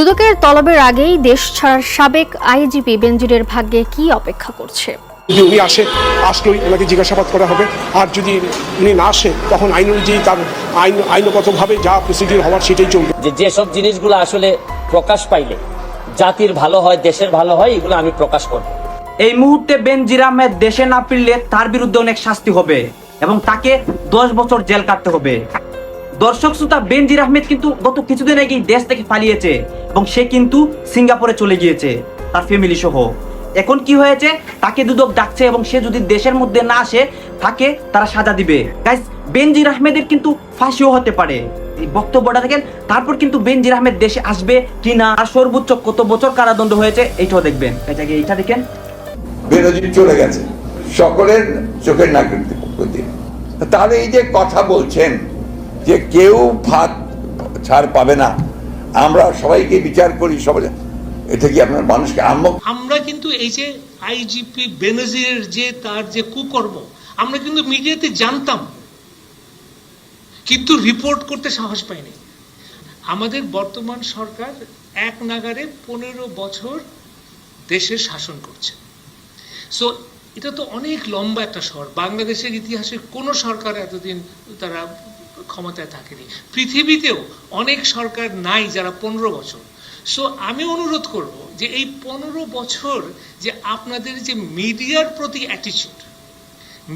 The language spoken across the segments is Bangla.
দুদকের তলবের আগেই দেশ ছাড়ার সাবেক আইজিপি বেনজিরের ভাগ্যে কি অপেক্ষা করছে? যদি উনি আসে আসলেই ওনাকে জিজ্ঞাসাবাদ করা হবে। আর যদি উনি না আসে তখন আইন অনুযায়ী তার আইন আইনগতভাবে যা প্রসিডিউর হওয়ার সেটাই চলবে। যে যেসব জিনিসগুলো আসলে প্রকাশ পাইলে জাতির ভালো হয় দেশের ভালো হয় এগুলো আমি প্রকাশ করব। এই মুহূর্তে বেনজির আহমেদ দেশে না ফিরলে তার বিরুদ্ধে অনেক শাস্তি হবে এবং তাকে দশ বছর জেল কাটতে হবে। দর্শক শ্রোতা, বেনজির আহমেদ কিন্তু গত কিছুদিন আগেই দেশ থেকে পালিয়েছে এবং সে কিন্তু সিঙ্গাপুরে চলে গিয়েছে, তার ফ্যামিলি সহ। এখন কি হয়েছে? তাকে দুদক ডাকছে এবং সে যদি দেশের মধ্যে না আসে, তাকে তারা সাজা দিবে। গাইস বেনজির আহমেদের কিন্তু ফাঁসিও হতে পারে। বক্তব্যটা দেখেন, তারপর কিন্তু বেনজির আহমেদ দেশে আসবে কিনা আর সর্বোচ্চ কত বছর কারাদণ্ড হয়েছে, এইটাও দেখবেন। এটাকে এইটা দেখেন। বেরোজির চলে গেছে। সকলের চোখের প্রতি তাহলে এই যে কথা বলছেন যে কেউ ফাঁদ ছাড় পাবে না। আমরা সবাইকে বিচার করি, সবাই এটা কি আপনার মানুষকে আমরা কিন্তু এই যে আইজিপি বেনজিরের যে তার যে কুকর্ম, আমরা কিন্তু মিডিয়াতে জানতাম। কিন্তু রিপোর্ট করতে সাহস পাইনি। আমাদের বর্তমান সরকার এক নাগারে পনেরো বছর দেশের শাসন করছে। সো এটা তো অনেক লম্বা একটা শহর। বাংলাদেশের ইতিহাসে কোনো সরকার এতদিন তারা ক্ষমতায় থাকেনি। পৃথিবীতেও অনেক সরকার নাই যারা পনেরো বছর। সো আমি অনুরোধ করব যে এই পনেরো বছর যে আপনাদের যে মিডিয়ার প্রতি অ্যাটিচিউড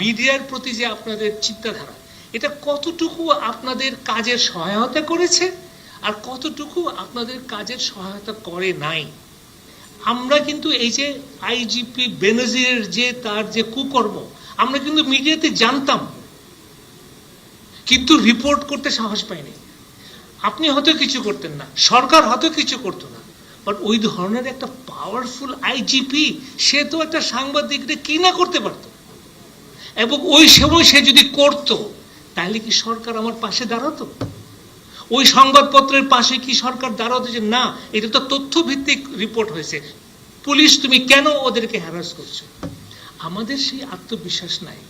মিডিয়ার প্রতি যে আপনাদের চিন্তাধারা, এটা কতটুকু আপনাদের কাজের সহায়তা করেছে আর কতটুকু আপনাদের কাজের সহায়তা করে নাই? আমরা কিন্তু এই যে আইজিপি বেনজিরের যে তার যে কুকর্ম, আমরা কিন্তু মিডিয়াতে জানতাম। কিন্তু রিপোর্ট করতে সাহস পাইনি। আপনি হয়তো কিছু করতেন না, সরকার হয়তো কিছু করতো না বাট ওই ধরনের একটা পাওয়ারফুল আইজিপি সে তো একটা সাংবাদিকদের কি না করতে পারতো। এবং ওই সময় সে যদি করতো, তাহলে কি সরকার আমার পাশে দাঁড়াতো? ওই সংবাদপত্রের পাশে কি সরকার দাঁড়াতো যে না, এটা তো তথ্য ভিত্তিক রিপোর্ট হয়েছে। পুলিশ তুমি কেন ওদেরকে হ্যারাস করছ? আমাদের সেই আত্মবিশ্বাস নাই।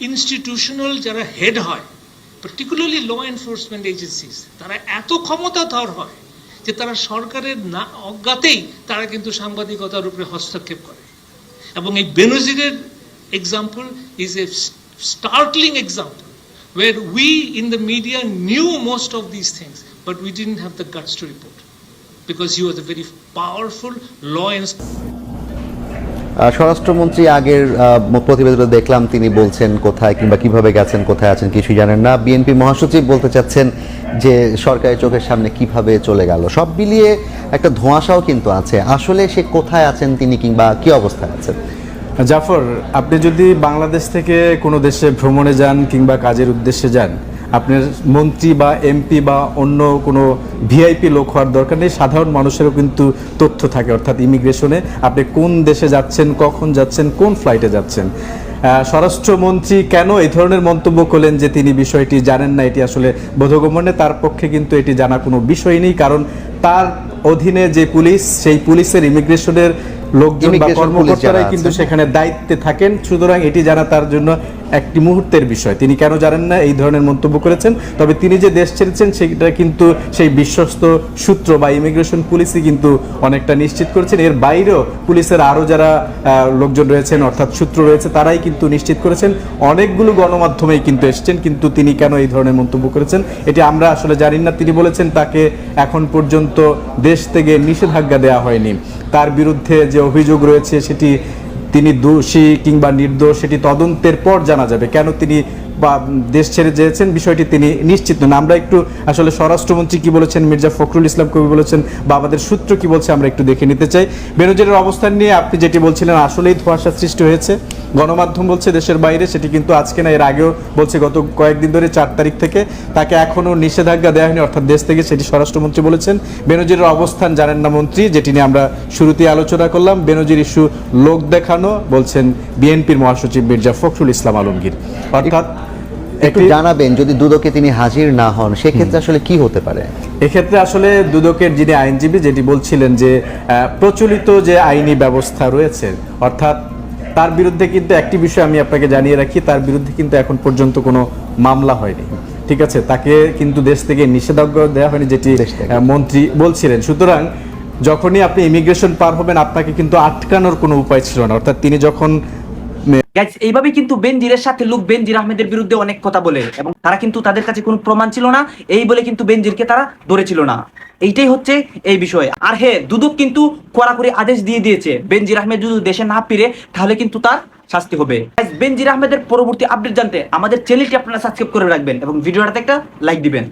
ইনস্টিটিউশনাল যারা হেড হয় পার্টিকুলারলি ল এনফোর্সমেন্ট এজেন্সিস তারা এত ক্ষমতাধর হয় যে তারা সরকারের না অজ্ঞাতেই তারা কিন্তু সাংবাদিকতার উপরে হস্তক্ষেপ করে এবং এই বেনজিরের example is a startling example where we in the media knew most of these things, but we didn't have the guts to report because he was a very powerful law enforcement. স্বরাষ্ট্রমন্ত্রী আগের প্রতিবেদনে দেখলাম তিনি বলছেন কোথায় কিংবা কীভাবে গেছেন, কোথায় আছেন, কিছুই জানেন না। বিএনপি মহাসচিব বলতে চাচ্ছেন যে সরকারের চোখের সামনে কীভাবে চলে গেল। সব মিলিয়ে একটা ধোঁয়াশাও কিন্তু আছে। আসলে সে কোথায় আছেন তিনি কিংবা কি অবস্থায় আছেন? জাফর, আপনি যদি বাংলাদেশ থেকে কোনো দেশে ভ্রমণে যান কিংবা কাজের উদ্দেশ্যে যান আপনার মন্ত্রী বা এমপি বা অন্য কোনো ভিআইপি লোক হওয়ার দরকার নেই। সাধারণ মানুষেরও কিন্তু তথ্য থাকে অর্থাৎ ইমিগ্রেশনে আপনি কোন দেশে যাচ্ছেন কখন যাচ্ছেন কোন ফ্লাইটে যাচ্ছেন। স্বরাষ্ট্রমন্ত্রী কেন এই ধরনের মন্তব্য করলেন যে তিনি বিষয়টি জানেন না এটি আসলে বোধগম্যনে তার পক্ষে কিন্তু এটি জানা কোনো বিষয় নেই কারণ তার অধীনে যে পুলিশ সেই পুলিশের ইমিগ্রেশনের লোকজন বা কর্মকর্তারাই কিন্তু সেখানে দায়িত্বে থাকেন। সুতরাং এটি জানা তার জন্য একটি মুহূর্তের বিষয়। তিনি কেন জানেন না? এই ধরনের মন্তব্য করেছেন। তবে তিনি যে দেশ ছেড়েছেন, সেটা কিন্তু সেই বিশ্বস্ত সূত্র বা ইমিগ্রেশন পুলিশই কিন্তু অনেকটা নিশ্চিত করেছেন। এর বাইরেও পুলিশের আরও যারা লোকজন রয়েছেন, অর্থাৎ সূত্র রয়েছে, তারাই কিন্তু নিশ্চিত করেছেন। অনেকগুলো গণমাধ্যমেই কিন্তু এসছেন, কিন্তু তিনি কেন এই ধরনের মন্তব্য করেছেন? এটি আমরা আসলে জানি না। তিনি বলেছেন তাকে এখন পর্যন্ত দেশ থেকে নিষেধাজ্ঞা দেওয়া হয়নি। তার বিরুদ্ধে যে অভিযোগ রয়েছে, সেটি তিনি দোষী কিংবা নির্দোষ সেটি তদন্তের পর জানা যাবে। কেন তিনি বা দেশ ছেড়ে যেয়েছেন, বিষয়টি তিনি নিশ্চিত নন। আমরা একটু আসলে স্বরাষ্ট্রমন্ত্রী কি বলেছেন, মির্জা ফখরুল ইসলাম কবি বলেছেন, বা আমাদের সূত্র কি বলছে আমরা একটু দেখে নিতে চাই। বেনজিরের অবস্থান নিয়ে আপনি যেটি বলছিলেন, আসলেই ধোঁয়াশা সৃষ্টি হয়েছে। গণমাধ্যম বলছে, দেশের বাইরে, সেটি কিন্তু আজকে না, এর আগেও বলছে, গত কয়েকদিন ধরে, চার তারিখ থেকে। তাকে এখনও নিষেধাজ্ঞা দেওয়া হয়নি, অর্থাৎ দেশ থেকে, সেটি স্বরাষ্ট্রমন্ত্রী বলেছেন। বেনজিরের অবস্থান জানেন না মন্ত্রী, যেটি নিয়ে আমরা শুরুতেই আলোচনা করলাম। বেনজির ইস্যু লোক দেখানো, বলছেন বিএনপির মহাসচিব মির্জা ফখরুল ইসলাম আলমগীর। অর্থাৎ একটু জানাবেন যদি দুদকে তিনি হাজির না হন সেক্ষেত্রে আসলে কি হতে পারে? এক্ষেত্রে আসলে দুদকের যিনি আইনজীবী যেটি বলছিলেন যে প্রচলিত যে আইনি ব্যবস্থা রয়েছে অর্থাৎ তার বিরুদ্ধে কিন্তু একটি বিষয় আমি আপনাকে জানিয়ে রাখি তার বিরুদ্ধে কিন্তু এখন পর্যন্ত কোনো মামলা হয়নি। ঠিক আছে? তাকে কিন্তু দেশ থেকে নিষেধাজ্ঞা দেওয়া হয়নি যেটি মন্ত্রী বলছিলেন। সুতরাং যখনই আপনি ইমিগ্রেশন পার হবেন আপনাকে কিন্তু আটকানোর কোনো উপায় ছিল না। অর্থাৎ তিনি যখন এইভাবে কিন্তু বেনজিরের সাথে লোক বেনজির আহমেদের বিরুদ্ধে অনেক কথা বলে, এবং তারা কিন্তু তাদের কাছে কোনো প্রমাণ ছিল না, এই বলে কিন্তু বেনজিরকে তারা ধরেছিল না। এইটাই হচ্ছে এই বিষয়। আর হ্যাঁ দুদক কিন্তু কড়াকড়ি আদেশ দিয়ে দিয়েছে, বেনজির আহমেদ যদি দেশে না ফিরে, তাহলে কিন্তু তার শাস্তি হবে। বেনজির আহমেদের পরবর্তী আপডেট জানতে আমাদের চ্যানেলটি আপনারা সাবস্ক্রাইব করে রাখবেন, এবং ভিডিওটাতে একটা লাইক দিবেন।